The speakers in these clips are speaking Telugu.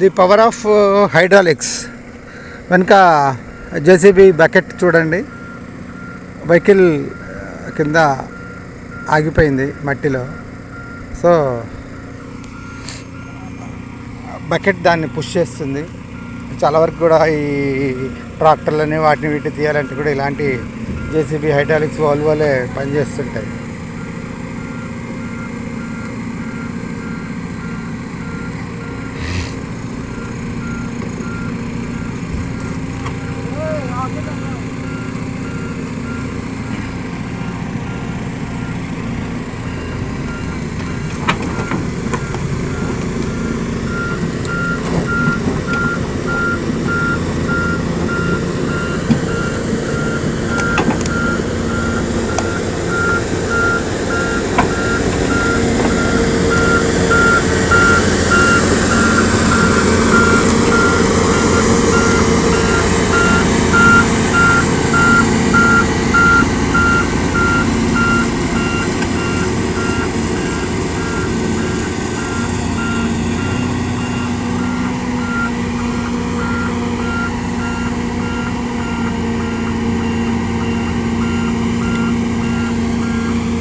The power of hydraulics. వెనుక జేసీబీ బకెట్ చూడండి. వెహికల్ కింద ఆగిపోయింది మట్టిలో. సో బకెట్ దాన్ని పుష్ చేస్తుంది. చాలా వరకు కూడా ఈ ట్రాక్టర్లని వాటిని వీటిని తీయాలంటే కూడా ఇలాంటి జేసీబీ హైడ్రాలిక్స్ వాల్వోలే పనిచేస్తుంటాయి.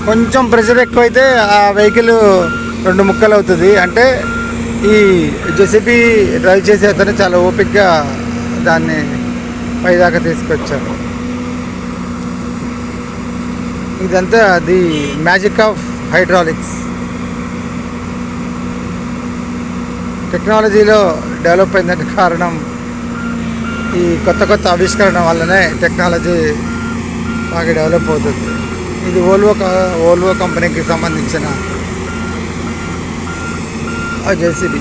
కొంచెం ప్రెషర్ ఎక్కువైతే ఆ వెహికల్ రెండు ముక్కలు అవుతుంది. అంటే ఈ జెసిబి డ్రైవ్ చేసే అతను చాలా ఓపిక్గా దాన్ని పైదాకా తీసుకొచ్చారు. ఇదంతా ది మ్యాజిక్ ఆఫ్ హైడ్రాలిక్స్. టెక్నాలజీలో డెవలప్ అయిందంటే కారణం ఈ కొత్త కొత్త ఆవిష్కరణ వల్లనే టెక్నాలజీ బాగా డెవలప్ అవుతుంది. ఇది ఓల్వో క- ఓల్వో కంపెనీకి సంబంధించిన జేసీబీ